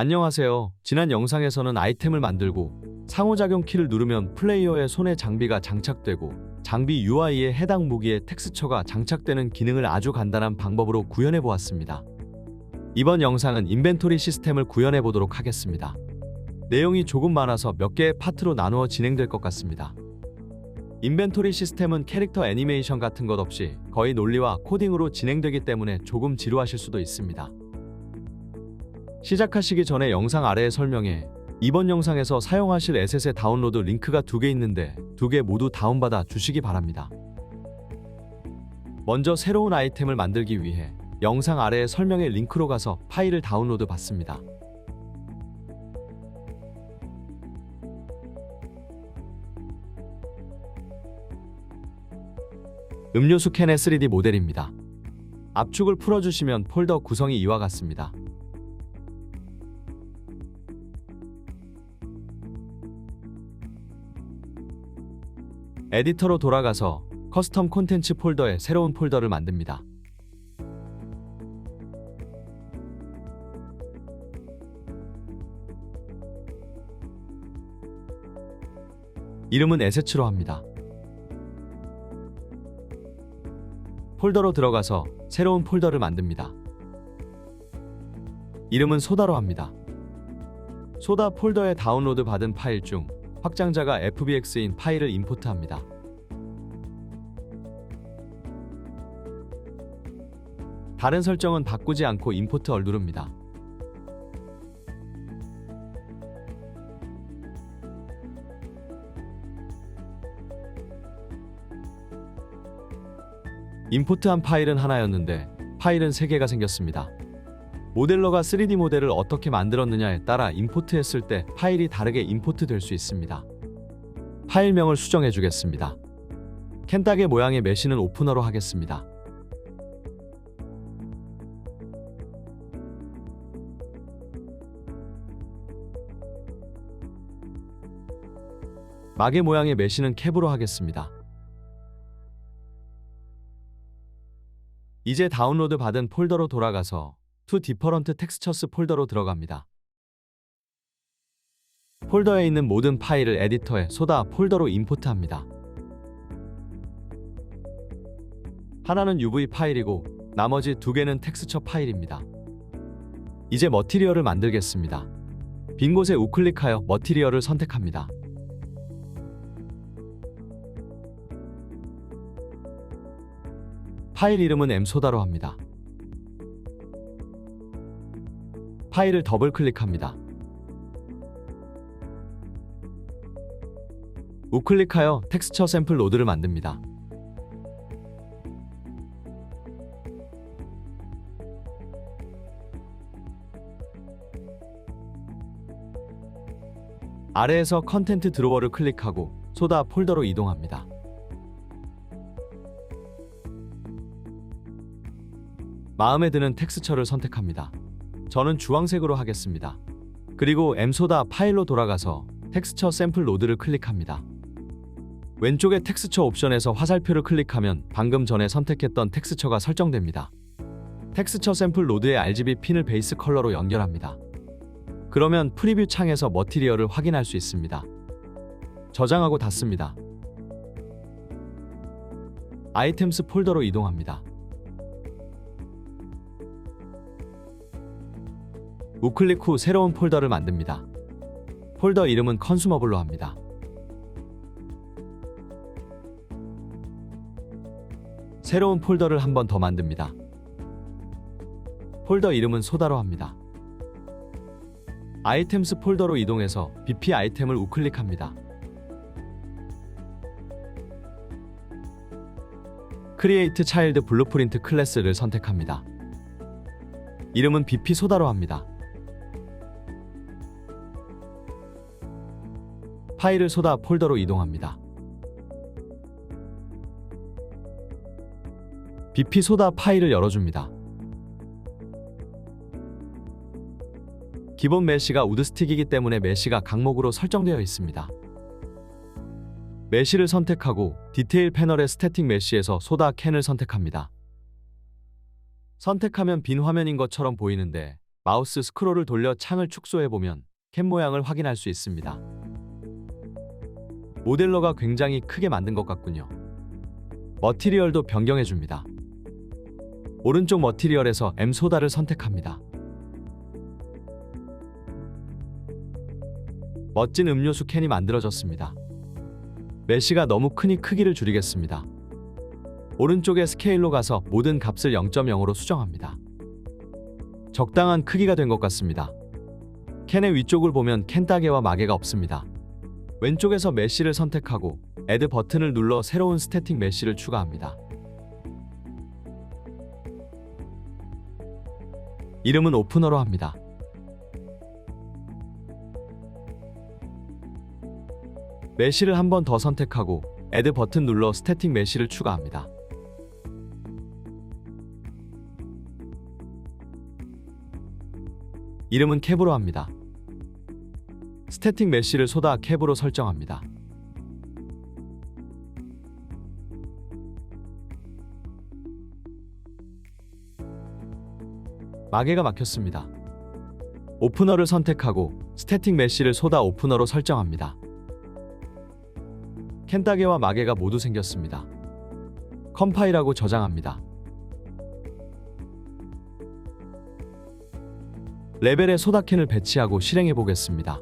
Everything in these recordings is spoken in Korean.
안녕하세요. 지난 영상에서는 아이템을 만들고 상호작용 키를 누르면 플레이어의 손에 장비가 장착되고 장비 UI에 해당 무기에 텍스처가 장착되는 기능을 아주 간단한 방법으로 구현해 보았습니다. 이번 영상은 인벤토리 시스템을 구현해 보도록 하겠습니다. 내용이 조금 많아서 몇 개의 파트로 나누어 진행될 것 같습니다. 인벤토리 시스템은 캐릭터 애니메이션 같은 것 없이 거의 논리와 코딩으로 진행되기 때문에 조금 지루하실 수도 있습니다. 시작하시기 전에 영상 아래에 설명에 이번 영상에서 사용하실 에셋의 다운로드 링크가 두 개 있는데 두 개 모두 다운받아 주시기 바랍니다. 먼저 새로운 아이템을 만들기 위해 영상 아래의 설명의 링크로 가서 파일을 다운로드 받습니다. 음료수 캔의 3D 모델입니다. 압축을 풀어주시면 폴더 구성이 이와 같습니다. 에디터로 돌아가서 커스텀 콘텐츠 폴더에 새로운 폴더를 만듭니다. 이름은 에세츠로 합니다. 폴더로 들어가서 새로운 폴더를 만듭니다. 이름은 소다로 합니다. 소다 폴더에 다운로드 받은 파일 중 확장자가 FBX인 파일을 임포트합니다. 다른 설정은 바꾸지 않고 임포트 얼 누릅니다. 임포트한 파일은 하나였는데 파일은 3개가 생겼습니다. 모델러가 3D 모델을 어떻게 만들었느냐에 따라 임포트했을 때 파일이 다르게 임포트 될 수 있습니다. 파일명을 수정해 주겠습니다. 켄딱의 모양의 메시는 오프너로 하겠습니다. 막의 모양의 메시는 캡으로 하겠습니다. 이제 다운로드 받은 폴더로 돌아가서 To Different Textures 폴더로 들어갑니다. 폴더에 있는 모든 파일을 에디터에 쏟아 폴더로 임포트합니다. 하나는 UV 파일이고 나머지 두 개는 텍스처 파일입니다. 이제 머티리얼을 만들겠습니다. 빈 곳에 우클릭하여 머티리얼을 선택합니다. 파일 이름은 m소다로 합니다. 파일을 더블 클릭합니다. 우클릭하여 텍스처 샘플 로드를 만듭니다. 아래에서 컨텐트 드로워를 클릭하고 소다 폴더로 이동합니다. 마음에 드는 텍스처를 선택합니다. 저는 주황색으로 하겠습니다. 그리고 m소다 파일로 돌아가서 텍스처 샘플 로드를 클릭합니다. 왼쪽의 텍스처 옵션에서 화살표를 클릭하면 방금 전에 선택했던 텍스처가 설정됩니다. 텍스처 샘플 로드의 RGB 핀을 베이스 컬러로 연결합니다. 그러면 프리뷰 창에서 머티리얼을 확인할 수 있습니다. 저장하고 닫습니다. 아이템스 폴더로 이동합니다. 우클릭 후 새로운 폴더를 만듭니다. 폴더 이름은 컨슈머블로 합니다. 새로운 폴더를 한 번 더 만듭니다. 폴더 이름은 소다로 합니다. 아이템스 폴더로 이동해서 BP 아이템을 우클릭합니다. 크리에이트 차일드 블루프린트 클래스를 선택합니다. 이름은 BP 소다로 합니다. 파일을 쏟아 폴더로 이동합니다. BP 소다 파일을 열어줍니다. 기본 메시가 우드스틱이기 때문에 메시가 강목으로 설정되어 있습니다. 메시를 선택하고 디테일 패널의 스태틱 메시에서 소다 캔을 선택합니다. 선택하면 빈 화면인 것처럼 보이는데 마우스 스크롤을 돌려 창을 축소해보면 캔 모양을 확인할 수 있습니다. 모델러가 굉장히 크게 만든 것 같군요. 머티리얼도 변경해줍니다. 오른쪽 머티리얼에서 M 소다를 선택합니다. 멋진 음료수 캔이 만들어졌습니다. 메시가 너무 크니 크기를 줄이겠습니다. 오른쪽에 스케일로 가서 모든 값을 0.0으로 수정합니다. 적당한 크기가 된 것 같습니다. 캔의 위쪽을 보면 캔 따개와 마개가 없습니다. 왼쪽에서 메시를 선택하고 애드 버튼을 눌러 새로운 스태틱 메시를 추가합니다. 이름은 오프너로 합니다. 메시를 한 번 더 선택하고 애드 버튼 눌러 스태틱 메시를 추가합니다. 이름은 캡으로 합니다. 스태틱 메시를 쏟아 캡으로 설정합니다. 마개가 막혔습니다. 오프너를 선택하고 스태틱 메시를 쏟아 오프너로 설정합니다. 캔따개와 마개가 모두 생겼습니다. 컴파일하고 저장합니다. 레벨에 소다캔을 배치하고 실행해 보겠습니다.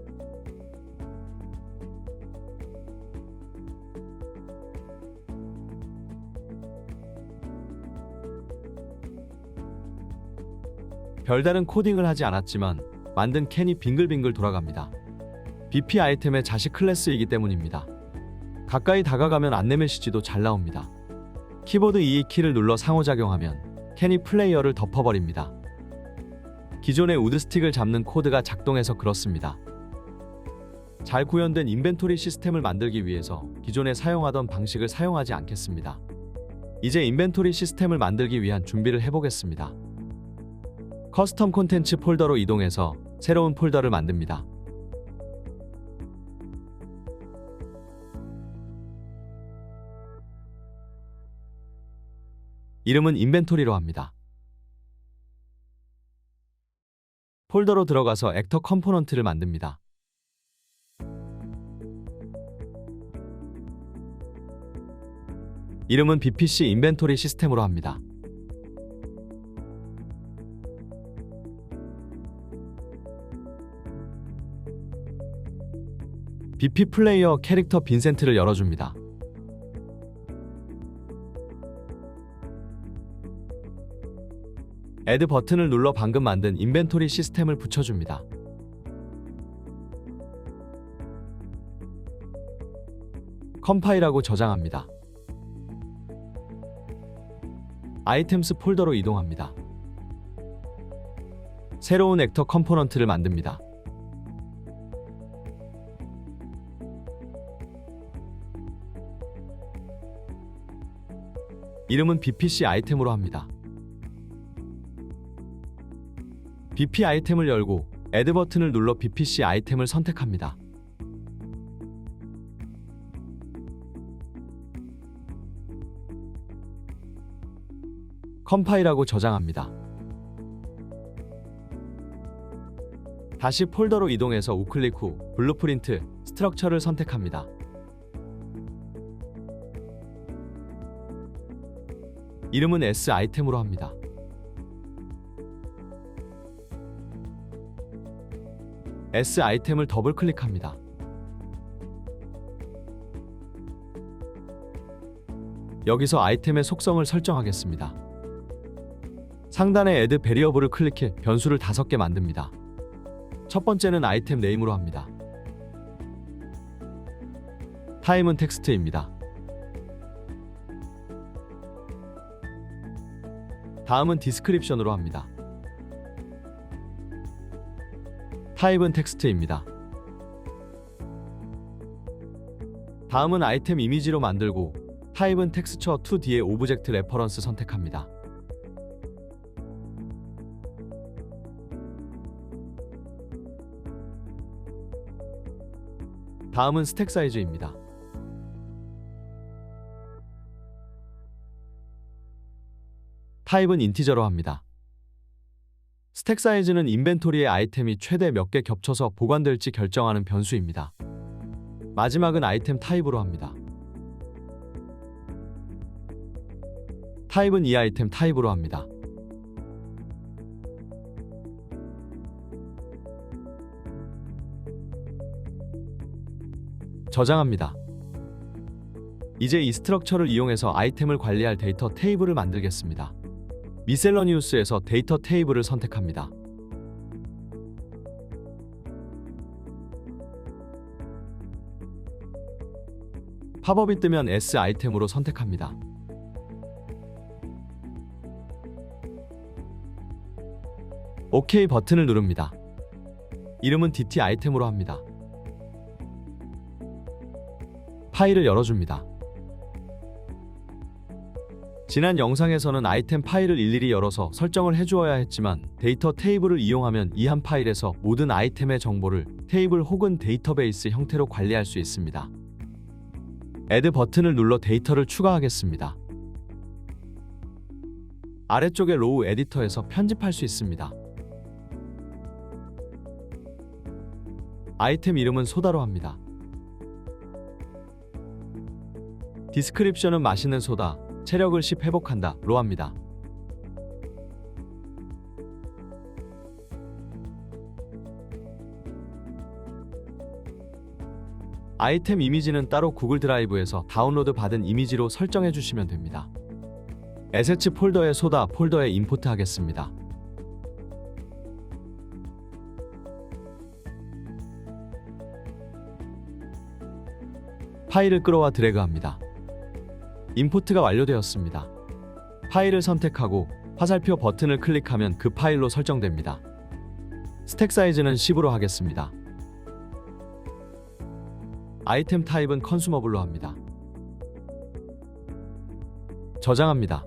별다른 코딩을 하지 않았지만 만든 캔이 빙글빙글 돌아갑니다. BP 아이템의 자식 클래스이기 때문입니다. 가까이 다가가면 안내 메시지도 잘 나옵니다. 키보드 E 키를 눌러 상호작용하면 캔이 플레이어를 덮어버립니다. 기존의 우드스틱을 잡는 코드가 작동해서 그렇습니다. 잘 구현된 인벤토리 시스템을 만들기 위해서 기존에 사용하던 방식을 사용하지 않겠습니다. 이제 인벤토리 시스템을 만들기 위한 준비를 해보겠습니다. 커스텀 콘텐츠 폴더로 이동해서 새로운 폴더를 만듭니다. 이름은 인벤토리로 합니다. 폴더로 들어가서 액터 컴포넌트를 만듭니다. 이름은 BPC 인벤토리 시스템으로 합니다. BP 플레이어 캐릭터 빈센트를 열어줍니다. 애드 버튼을 눌러 방금 만든 인벤토리 시스템을 붙여줍니다. 컴파일하고 저장합니다. 아이템스 폴더로 이동합니다. 새로운 액터 컴포넌트를 만듭니다. 이름은 BPC 아이템으로 합니다. BP 아이템을 열고 애드 버튼을 눌러 BPC 아이템을 선택합니다. 컴파일하고 저장합니다. 다시 폴더로 이동해서 우클릭 후 블루프린트, 스트럭처를 선택합니다. 이름은 S 아이템으로 합니다. S 아이템을 더블 클릭합니다. 여기서 아이템의 속성을 설정하겠습니다. 상단의 애드 베리어블을 클릭해 변수를 5개 만듭니다. 첫 번째는 아이템 네임으로 합니다. 타임은 텍스트입니다. 다음은 디스크립션으로 합니다. 타입은 텍스트입니다. 다음은 아이템 이미지로 만들고 타입은 텍스처 2 뒤에 오브젝트 레퍼런스 선택합니다. 다음은 스택 사이즈입니다. 타입은 인티저로 합니다. 스택 사이즈는 인벤토리의 아이템이 최대 몇 개 겹쳐서 보관될지 결정하는 변수입니다. 마지막은 아이템 타입으로 합니다. 타입은 이 아이템 타입으로 합니다. 저장합니다. 이제 이 스트럭처를 이용해서 아이템을 관리할 데이터 테이블을 만들겠습니다. 미셀러니우스에서 데이터 테이블을 선택합니다. 팝업이 뜨면 S 아이템으로 선택합니다. OK 버튼을 누릅니다. 이름은 DT 아이템으로 합니다. 파일을 열어줍니다. 지난 영상에서는 아이템 파일을 일일이 열어서 설정을 해주어야 했지만 데이터 테이블을 이용하면 이 한 파일에서 모든 아이템의 정보를 테이블 혹은 데이터베이스 형태로 관리할 수 있습니다. Add 버튼을 눌러 데이터를 추가하겠습니다. 아래쪽의 로우 에디터에서 편집할 수 있습니다. 아이템 이름은 소다로 합니다. 디스크립션은 마시는 소다, 체력을 10 회복한다 로 합니다. 아이템 이미지는 따로 구글 드라이브에서 다운로드 받은 이미지로 설정해 주시면 됩니다. 에세츠 폴더에 소다 폴더에 임포트 하겠습니다. 파일을 끌어와 드래그합니다. 임포트가 완료되었습니다. 파일을 선택하고 화살표 버튼을 클릭하면 그 파일로 설정됩니다. 스택 사이즈는 10으로 하겠습니다. 아이템 타입은 컨슈머블로 합니다. 저장합니다.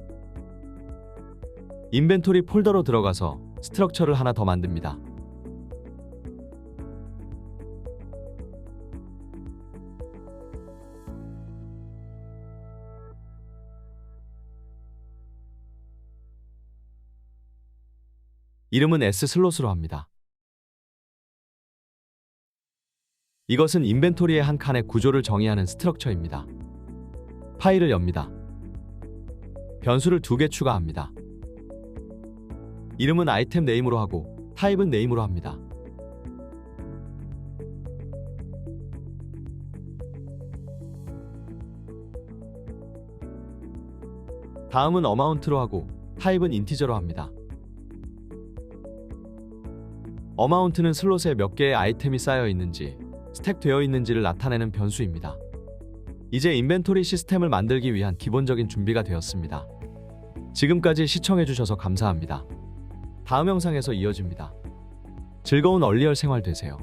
인벤토리 폴더로 들어가서 스트럭처를 하나 더 만듭니다. 이름은 S 슬롯으로 합니다. 이것은 인벤토리의 한 칸의 구조를 정의하는 스트럭처입니다. 파일을 엽니다. 변수를 두 개 추가합니다. 이름은 아이템 네임으로 하고 타입은 네임으로 합니다. 다음은 어마운트로 하고 타입은 인티저로 합니다. 어마운트는 슬롯에 몇 개의 아이템이 쌓여 있는지 스택되어 있는지를 나타내는 변수입니다. 이제 인벤토리 시스템을 만들기 위한 기본적인 준비가 되었습니다. 지금까지 시청해주셔서 감사합니다. 다음 영상에서 이어집니다. 즐거운 얼리얼 생활 되세요.